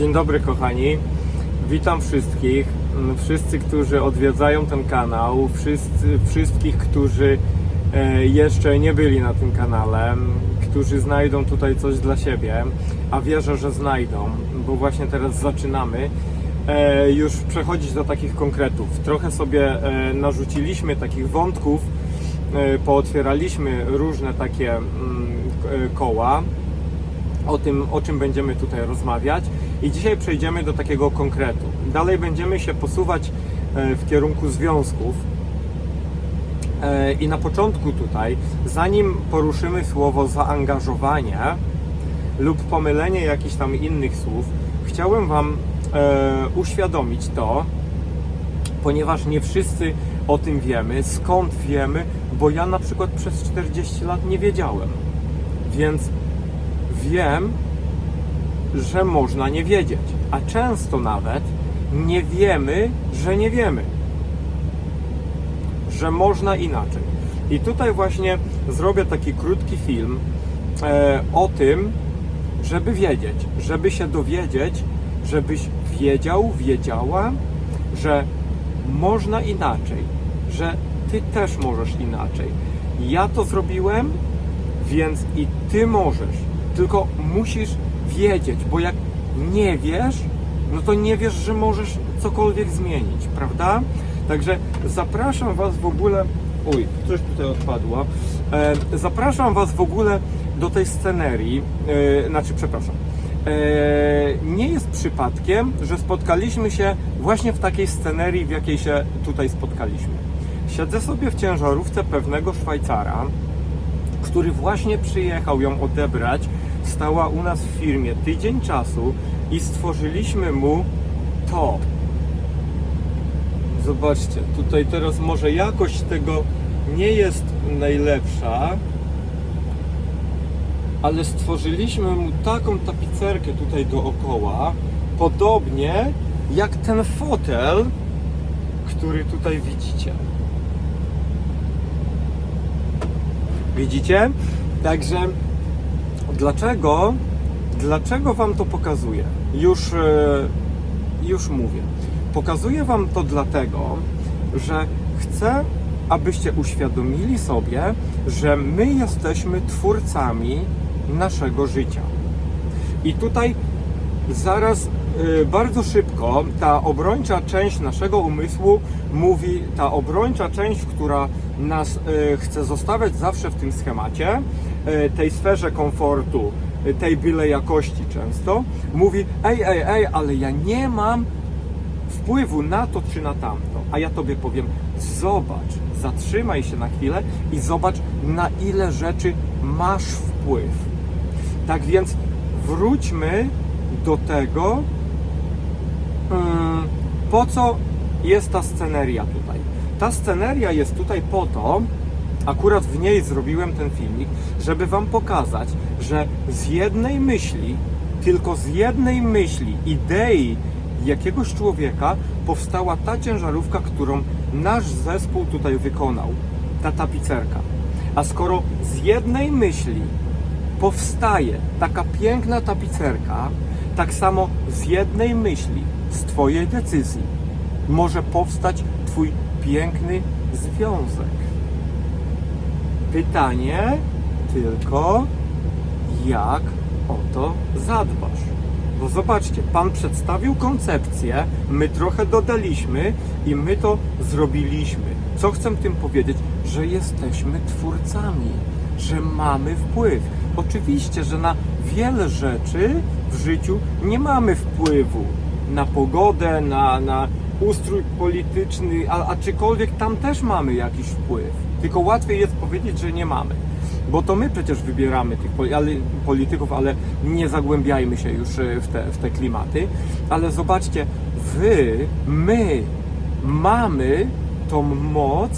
Dzień dobry kochani. Witam wszystkich. Mm, Wszyscy, którzy odwiedzają ten kanał, wszyscy, wszystkich, którzy e, jeszcze nie byli na tym kanale, m, którzy znajdą tutaj coś dla siebie, a wierzę, że znajdą, bo właśnie teraz zaczynamy e, już przechodzić do takich konkretów. Trochę sobie e, narzuciliśmy takich wątków, pootwieraliśmy różne takie mm, koła, o tym, o czym będziemy tutaj rozmawiać. I dzisiaj przejdziemy do takiego konkretu. Dalej będziemy się posuwać e, w kierunku związków. E, I na początku tutaj, zanim poruszymy słowo zaangażowanie lub pomylenie jakichś tam innych słów, chciałem Wam e, uświadomić to, ponieważ nie wszyscy o tym wiemy. Skąd wiemy? Bo ja na przykład przez 40 lat nie wiedziałem. Więc wiem, że można nie wiedzieć, a często nawet nie wiemy, że nie wiemy, że można inaczej. I tutaj właśnie zrobię taki krótki film e, o tym, żeby wiedzieć, żeby się dowiedzieć, żebyś wiedział, wiedziała, że można inaczej, że ty też możesz inaczej. Ja to zrobiłem, więc i ty możesz. Tylko musisz wiedzieć, bo jak nie wiesz, no to nie wiesz, że możesz cokolwiek zmienić, prawda? Także zapraszam Was w ogóle. Uj, coś tutaj odpadło. E, zapraszam Was w ogóle do tej scenerii. E, znaczy, przepraszam. E, nie jest przypadkiem, że spotkaliśmy się właśnie w takiej scenerii, w jakiej się tutaj spotkaliśmy. Siedzę sobie w ciężarówce pewnego Szwajcara, który właśnie przyjechał ją odebrać, stała u nas w firmie tydzień czasu i stworzyliśmy mu to. Zobaczcie, tutaj teraz może jakość tego nie jest najlepsza, ale stworzyliśmy mu taką tapicerkę tutaj dookoła, podobnie jak ten fotel, który tutaj widzicie. Widzicie? Także dlaczego, dlaczego Wam to pokazuję? Już, e, już mówię. Pokazuję Wam to dlatego, że chcę, abyście uświadomili sobie, że my jesteśmy twórcami naszego życia. I tutaj zaraz y, bardzo szybko ta obrończa część naszego umysłu mówi, ta obrończa część, która nas y, chce zostawiać zawsze w tym schemacie, tej sferze komfortu, y, tej byle jakości często, mówi ej, ej, ej, ale ja nie mam wpływu na to czy na tamto. A ja tobie powiem, zobacz, zatrzymaj się na chwilę i zobacz, na ile rzeczy masz wpływ. Tak więc wróćmy do tego, mm, po co jest ta sceneria tutaj. Ta sceneria jest tutaj po to, akurat w niej zrobiłem ten filmik, żeby Wam pokazać, że z jednej myśli, tylko z jednej myśli, idei jakiegoś człowieka powstała ta ciężarówka, którą nasz zespół tutaj wykonał, ta tapicerka. A skoro z jednej myśli powstaje taka piękna tapicerka, tak samo z jednej myśli, z Twojej decyzji, może powstać Twój piękny związek. Pytanie tylko, jak o to zadbasz? Bo zobaczcie, Pan przedstawił koncepcję, my trochę dodaliśmy i my to zrobiliśmy. Co chcę tym powiedzieć? Że jesteśmy twórcami, że mamy wpływ. Oczywiście, że na wiele rzeczy w życiu nie mamy wpływu. Na pogodę, na, na ustrój polityczny, a, a czykolwiek tam też mamy jakiś wpływ. Tylko łatwiej jest powiedzieć, że nie mamy. Bo to my przecież wybieramy tych polityków, ale nie zagłębiajmy się już e, w te, w te klimaty. Ale zobaczcie, wy, my mamy tą moc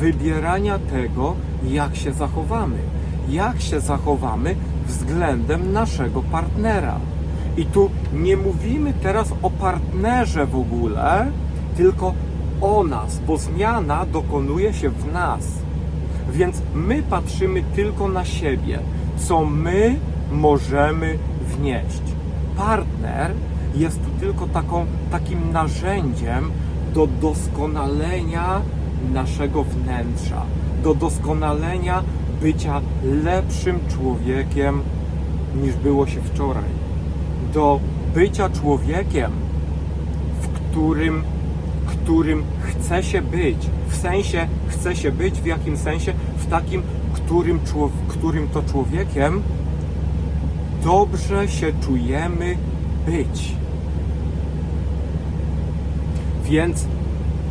wybierania tego, jak się zachowamy. Jak się zachowamy względem naszego partnera. I tu nie mówimy teraz o partnerze w ogóle, tylko o nas, bo zmiana dokonuje się w nas. Więc my patrzymy tylko na siebie, co my możemy wnieść. partner jest tu tylko taką, takim narzędziem do doskonalenia naszego wnętrza, do doskonalenia bycia lepszym człowiekiem niż było się wczoraj, do bycia człowiekiem, w którym, którym chce się być. W sensie chce się być, w jakim sensie? W takim, którym, którym to człowiekiem dobrze się czujemy być. Więc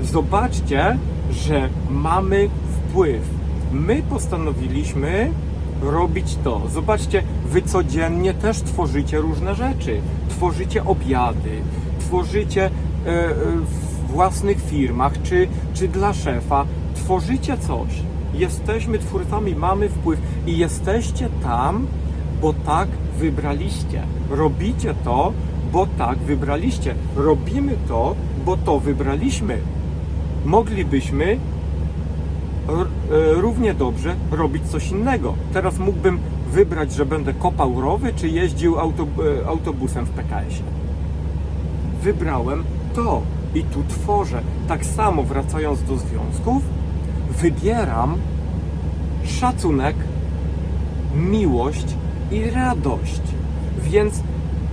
zobaczcie, że mamy wpływ. My postanowiliśmy robić to. Zobaczcie, wy codziennie też tworzycie różne rzeczy. Tworzycie obiady, tworzycie e, e, w własnych firmach, czy, czy dla szefa. Tworzycie coś. Jesteśmy twórcami, mamy wpływ i jesteście tam, bo tak wybraliście. Robicie to, bo tak wybraliście. Robimy to, bo to wybraliśmy. Moglibyśmy e, równie dobrze robić coś innego. Teraz mógłbym wybrać, że będę kopał rowy, czy jeździł e, autobusem w PKS-ie. Wybrałem to i tu tworzę. Tak samo wracając do związków, wybieram szacunek, miłość i radość. Więc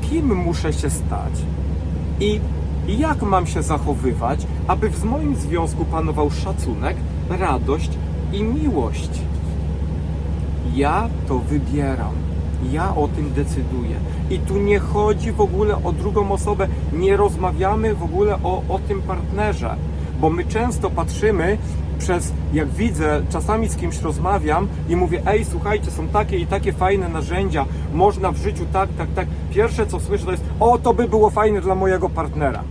kim muszę się stać? I jak mam się zachowywać, aby w moim związku panował szacunek, radość i miłość? Ja to wybieram. Ja o tym decyduję. I tu nie chodzi w ogóle o drugą osobę, nie rozmawiamy w ogóle o, o tym partnerze, bo my często patrzymy przez, jak widzę, czasami z kimś rozmawiam i mówię, ej, słuchajcie, są takie i takie fajne narzędzia, można w życiu tak, tak, tak. Pierwsze co słyszę to jest, o, to by było fajne dla mojego partnera.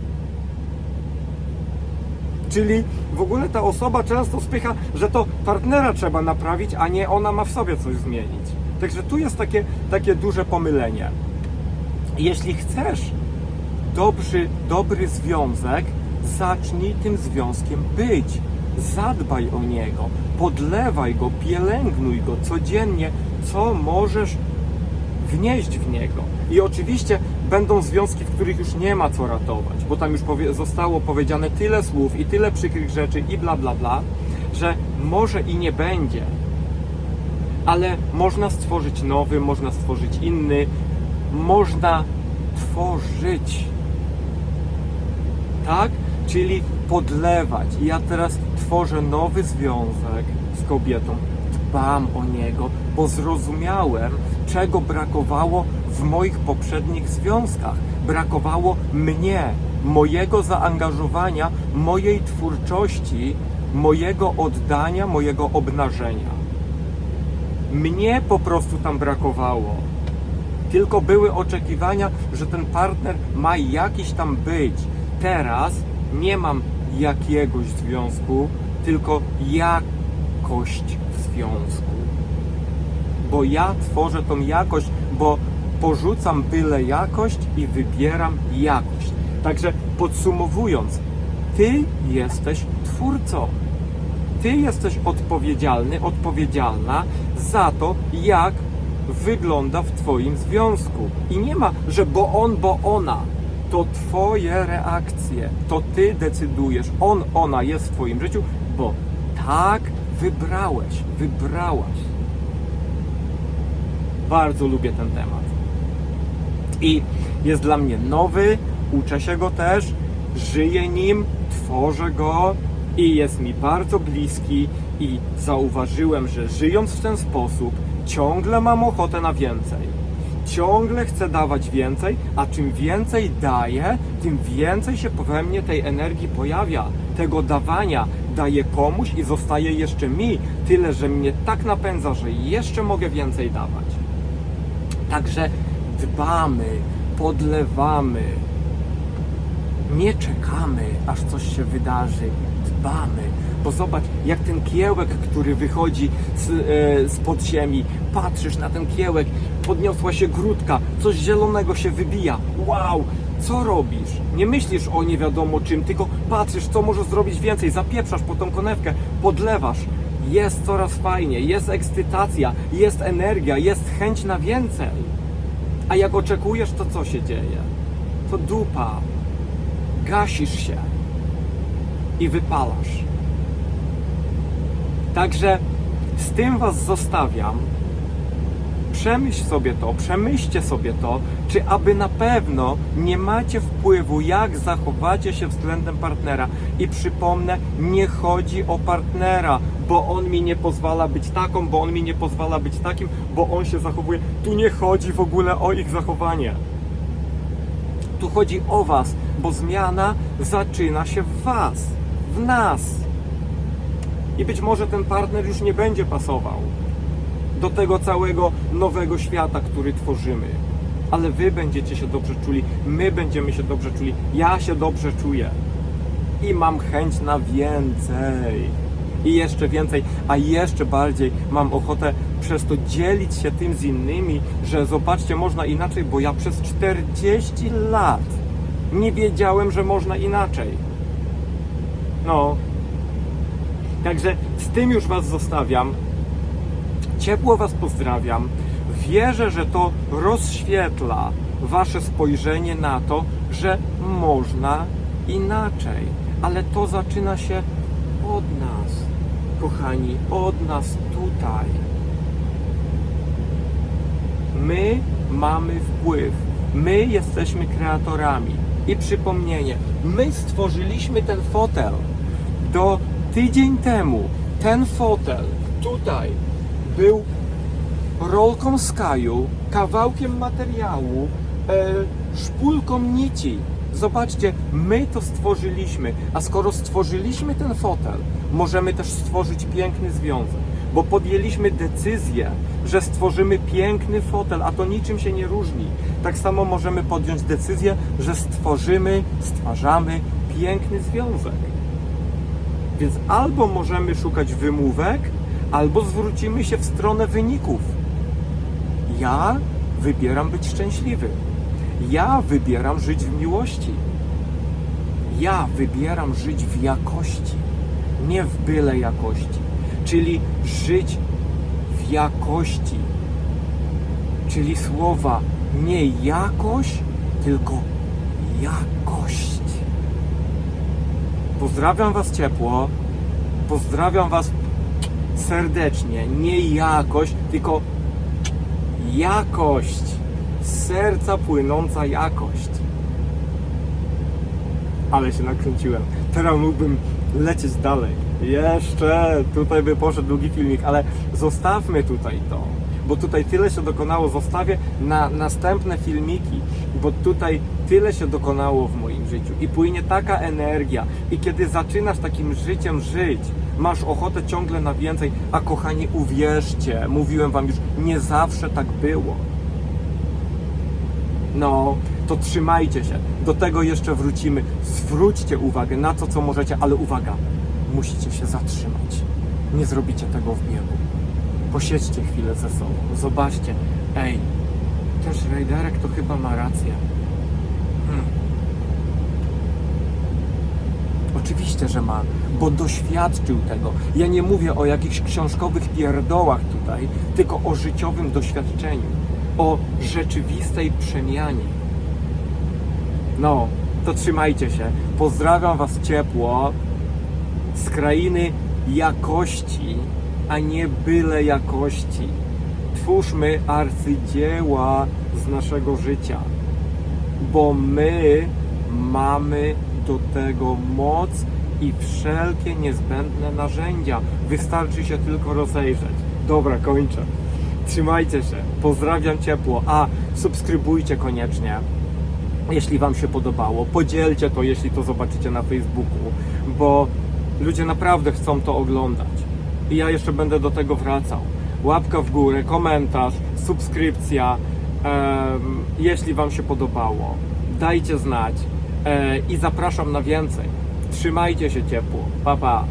Czyli w ogóle ta osoba często spycha, że to partnera trzeba naprawić, a nie ona ma w sobie coś zmienić. Także tu jest takie, takie duże pomylenie. Jeśli chcesz dobry, dobry związek, zacznij tym związkiem być. Zadbaj o niego, podlewaj go, pielęgnuj go codziennie, co możesz wnieść w niego. I oczywiście będą związki, w których już nie ma co ratować, bo tam już powie, zostało powiedziane tyle słów i tyle przykrych rzeczy i bla bla bla, że może i nie będzie. Ale można stworzyć nowy, można stworzyć inny, można tworzyć. Tak? Czyli podlewać. I Ja teraz tworzę nowy związek z kobietą. Dbam o niego, bo zrozumiałem, czego brakowało w moich poprzednich związkach. Brakowało mnie, mojego zaangażowania, mojej twórczości, mojego oddania, mojego obnażenia. Mnie po prostu tam brakowało. Tylko były oczekiwania, że ten partner ma jakiś tam być. Teraz nie mam jakiegoś związku, tylko jakość w związku. Bo ja tworzę tą jakość, bo porzucam byle jakość i wybieram jakość. Także podsumowując, ty jesteś twórcą. Ty jesteś odpowiedzialny, odpowiedzialna za to, jak wygląda w Twoim związku. I nie ma, że bo on, bo ona. To Twoje reakcje. To Ty decydujesz. On, ona jest w Twoim życiu, bo tak wybrałeś, wybrałaś. Bardzo lubię ten temat. I jest dla mnie nowy, uczę się go też, żyję nim, tworzę go i jest mi bardzo bliski i zauważyłem, że żyjąc w ten sposób ciągle mam ochotę na więcej. Ciągle chcę dawać więcej, a czym więcej daję, tym więcej się we mnie tej energii pojawia. Tego dawania daję komuś i zostaje jeszcze mi. Tyle, że mnie tak napędza, że jeszcze mogę więcej dawać. Także dbamy, podlewamy, nie czekamy, aż coś się wydarzy. Dbamy. Bo zobacz, jak ten kiełek, który wychodzi z, e, z pod ziemi, patrzysz na ten kiełek, podniosła się grudka, coś zielonego się wybija. Wow! Co robisz? Nie myślisz o nie wiadomo czym, tylko patrzysz, co możesz zrobić więcej, zapieprzasz po tą konewkę, podlewasz. Jest coraz fajnie, jest ekscytacja, jest energia, jest chęć na więcej. A jak oczekujesz, to co się dzieje? To dupa. Gasisz się i wypalasz. Także z tym Was zostawiam. Przemyśl sobie to, przemyślcie sobie to, czy aby na pewno nie macie wpływu, jak zachowacie się względem partnera. I przypomnę, nie chodzi o partnera, bo on mi nie pozwala być taką, bo on mi nie pozwala być takim, bo on się zachowuje. Tu nie chodzi w ogóle o ich zachowanie. Tu chodzi o Was, bo zmiana zaczyna się w Was, w nas. I być może ten partner już nie będzie pasował do tego całego nowego świata, który tworzymy. Ale Wy będziecie się dobrze czuli, my będziemy się dobrze czuli, ja się dobrze czuję. I mam chęć na więcej. I jeszcze więcej, a jeszcze bardziej mam ochotę przez to dzielić się tym z innymi, że zobaczcie, można inaczej, bo ja przez 40 lat nie wiedziałem, że można inaczej. No. Także z tym już Was zostawiam. Ciepło Was pozdrawiam. Wierzę, że to rozświetla Wasze spojrzenie na to, że można inaczej. Ale to zaczyna się od nas, kochani, od nas tutaj. My mamy wpływ. My jesteśmy kreatorami. I przypomnienie, my stworzyliśmy ten fotel. Do tydzień temu ten fotel tutaj był rolką skaju, kawałkiem materiału, e, szpulką nici. Zobaczcie, my to stworzyliśmy, a skoro stworzyliśmy ten fotel, możemy też stworzyć piękny związek, bo podjęliśmy decyzję, że stworzymy piękny fotel, a to niczym się nie różni. Tak samo możemy podjąć decyzję, że stworzymy, stwarzamy piękny związek. Więc albo możemy szukać wymówek, albo zwrócimy się w stronę wyników. Ja wybieram być szczęśliwy. Ja wybieram żyć w miłości. Ja wybieram żyć w jakości, nie w byle jakości. Czyli żyć w jakości. Czyli słowa nie jakość, tylko jakość. Pozdrawiam Was ciepło. Pozdrawiam Was serdecznie. Nie jakość, tylko jakość. Z serca płynąca jakość. Ale się nakręciłem. Teraz mógłbym lecieć dalej. Jeszcze tutaj by poszedł długi filmik, ale zostawmy tutaj to. Bo tutaj tyle się dokonało, zostawię na następne filmiki, bo tutaj tyle się dokonało w moim życiu i płynie taka energia. I kiedy zaczynasz takim życiem żyć, masz ochotę ciągle na więcej, a kochani, uwierzcie, mówiłem wam już, nie zawsze tak było. No, to trzymajcie się. Do tego jeszcze wrócimy. Zwróćcie uwagę na to, co możecie, ale uwaga, musicie się zatrzymać. Nie zrobicie tego w biegu. Posiedźcie chwilę ze sobą. Zobaczcie. Ej, też Rajderek to chyba ma rację. Oczywiście, że ma, bo doświadczył tego. Ja nie mówię o jakichś książkowych pierdołach tutaj, tylko o życiowym doświadczeniu, o rzeczywistej przemianie. No, to trzymajcie się. Pozdrawiam Was ciepło z krainy jakości, a nie byle jakości. Twórzmy arcydzieła z naszego życia, bo my mamy tego moc i wszelkie niezbędne narzędzia. Wystarczy się tylko rozejrzeć. Dobra, kończę. Trzymajcie się. Pozdrawiam ciepło. A subskrybujcie koniecznie jeśli Wam się podobało. Podzielcie to, jeśli to zobaczycie na Facebooku, bo ludzie naprawdę chcą to oglądać. I ja jeszcze będę do tego wracał. Łapka w górę, komentarz, subskrypcja, jeśli Wam się podobało. Dajcie znać i zapraszam na więcej. Trzymajcie się ciepło. Pa, pa.